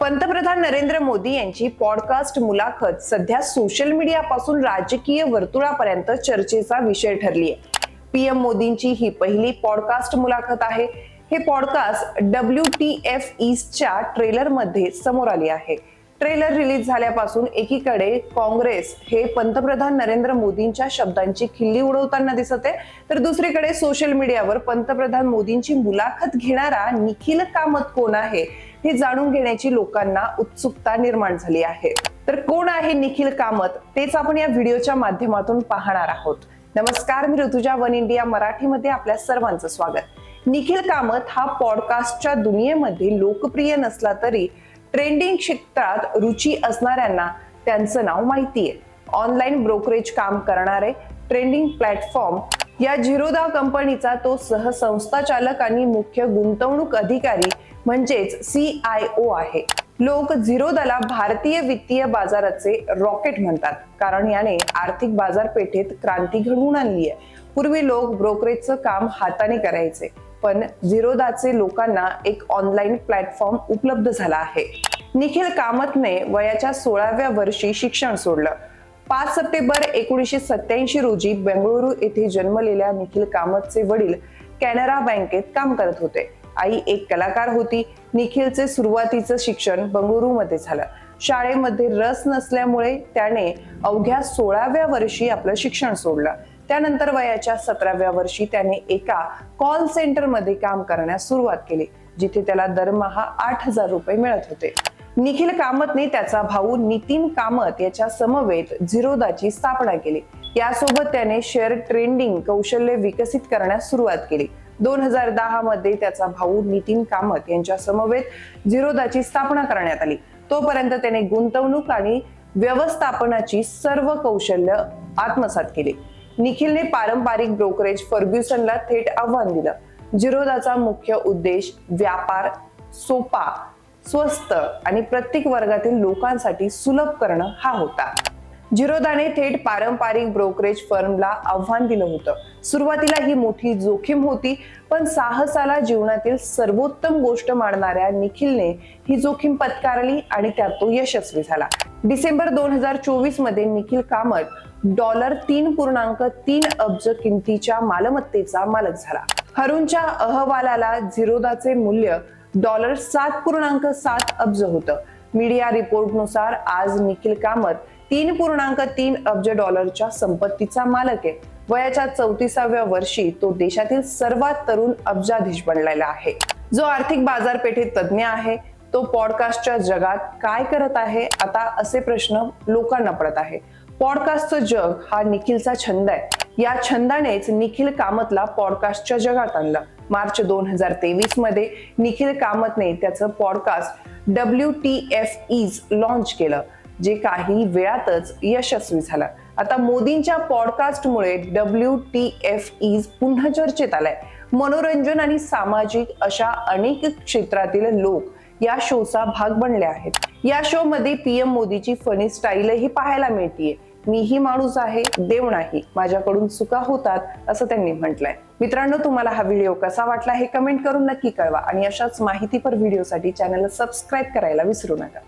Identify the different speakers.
Speaker 1: पंतप्रधान नरेंद्र मोदी यांची पॉडकास्ट मुलाखत सध्या सोशल मीडियापासून राजकीय वर्तुळापर्यंत चर्चेचा विषय ठरली आहे. पीएम मोदींची ही पहिली पॉडकास्ट मुलाखत आहे. हे पॉडकास्ट डब्ल्यू टी एफ ईस्टच्या ट्रेलरमध्ये समोर आली आहे. ट्रेलर रिलीज झाल्यापासून एकीकडे काँग्रेस हे पंतप्रधान नरेंद्र मोदींच्या शब्दांची खिल्ली उडवताना दिसत आहे. तर दुसरीकडे सोशल मीडियावर पंतप्रधान मोदींची मुलाखत घेणारा निखिल कामत कोण आहे? हे जाणून घेण्याची लोकांना उत्सुकता निर्माण झाली आहे. तर कोण आहे निखिल कामत? तेच आपण या व्हिडिओच्या माध्यमातून पाहणार आहोत. नमस्कार मी ऋतुजा वन इंडिया मराठीमध्ये आपल्या सर्वांचं स्वागत. निखिल कामत हा पॉडकास्टच्या दुनियेमध्ये लोकप्रिय नसला तरी ट्रेंडिंग क्षेत्रात रुची असणाऱ्यांना त्यांचं नाव माहिती आहे ऑनलाईन ब्रोकरेज काम करणारे ट्रेंडिंग प्लॅटफॉर्म या झिरोदा कंपनीचा तो सहसंस्थाचालक आणि मुख्य गुंतवणूक अधिकारी म्हणजेच सी आय ओ आहे. लोक झिरोदाला भारतीय वित्तीय बाजाराचे रॉकेट म्हणतात. कारण याने आर्थिक बाजारपेठेत क्रांती घडवून आणली आहे. पूर्वी लोक ब्रोकरेजचं काम हाताने करायचे पण झिरोदाचे लोकांना एक ऑनलाईन प्लॅटफॉर्म उपलब्ध झाला आहे. निखिल कामतने वयाच्या सोळाव्या वर्षी शिक्षण सोडलं. पाच सप्टेंबर एकोणीसशे सत्याऐंशी रोजी बेंगळुरू येथे जन्मलेल्या निखिल कामतचे वडील कॅनरा बँकेत काम करत होते. आई एक कलाकार होती. निखिलचे सुरुवातीचं शिक्षण बंगळुरूमध्ये झालं. शाळेमध्ये रस नसल्यामुळे त्याने अवघ्या सोळाव्या वर्षी आपलं शिक्षण सोडलं. त्यानंतर वयाच्या सतराव्या वर्षी त्याने एका कॉल सेंटरमध्ये काम करण्यास सुरुवात केली जिथे त्याला दरमहा आठ हजार रुपये मिळत होते. निखिल कामतने त्याचा भाऊ नितीन कामत याच्या समवेत झिरोदाची स्थापना केली. यासोबत त्याने शेअर ट्रेंडिंग कौशल्य विकसित करण्यास सुरुवात केली. दोन हजार दहा मध्ये त्याचा भाऊ नितीन कामत यांच्या समवेत झिरोदाची स्थापना करण्यात आली. तोपर्यंत त्याने गुंतवणूक आणि व्यवस्थापनाची सर्व कौशल्य आत्मसात केली. निखिलने पारंपरिक ब्रोकरेज फर्ग्युसनला थेट आव्हान दिलं. झिरोदाचा मुख्य उद्देश व्यापार सोपा स्वस्त आणि प्रत्येक वर्गातील लोकांसाठी सुलभ करणं हा होता. जिरोदाने थेट पारंपरिक ब्रोकरेज फर्मला आव्हान दिलं होतं. सुरुवातीला ही मोठी जोखीम होती पण साहसाला जीवनातील सर्वोत्तम गोष्ट मानणाऱ्या निखिलने ही जोखीम पत्कारली आणि त्यात तो यशस्वी झाला. डिसेंबर दोन हजार चोवीसमध्ये निखिल कामत डॉलर तीन पूर्णांक तीन अब्ज किमतीच्या मालमत्तेचा मालक झाला. हरुणच्या अहवालाला झिरोदाचे मूल्य डॉलर सात पूर्णांक सात अब्ज होतं. मीडिया रिपोर्टनुसार आज निखिल कामत तीन पूर्णांक तीन अब्ज डॉलरच्या संपत्तीचा मालक आहे. वयाच्या चौतीसाव्या वर्षी तो देशातील सर्वात तरुण अब्जाधीश बनलेला आहे. जो आर्थिक बाजारपेठेत तज्ज्ञ आहे तो पॉडकास्टच्या जगात काय करत आहे आता असे प्रश्न लोकांना पडत आहे. पॉडकास्टचं जग हा निखिलचा छंद आहे. या छंदानेच निखिल कामतला पॉडकास्टच्या जगात आणलं. मार्च दोन हजार तेवीसमध्ये निखिल कामतने त्याचं podcast W T F is launch केलं जे काही वेळातच यशस्वी झालं. आता मोदींच्या पॉडकास्टमुळे डब्ल्यू टी एफ इज पुन्हा चर्चेत आलाय. मनोरंजन आणि सामाजिक अशा अनेक क्षेत्रातील लोक या शोचा भाग बनले आहेत. या शो मध्ये पीएम मोदीची फनी स्टाईलही पाहायला मिळतीये. मीही माणूस आहे देव नाही माझ्याकडून चुका होतात असं त्यांनी म्हटलंय. मित्रांनो तुम्हाला हा व्हिडिओ कसा वाटला हे कमेंट करून नक्की कळवा. आणि अशाच माहितीपर व्हिडिओसाठी चॅनलला सबस्क्राईब करायला विसरू नका.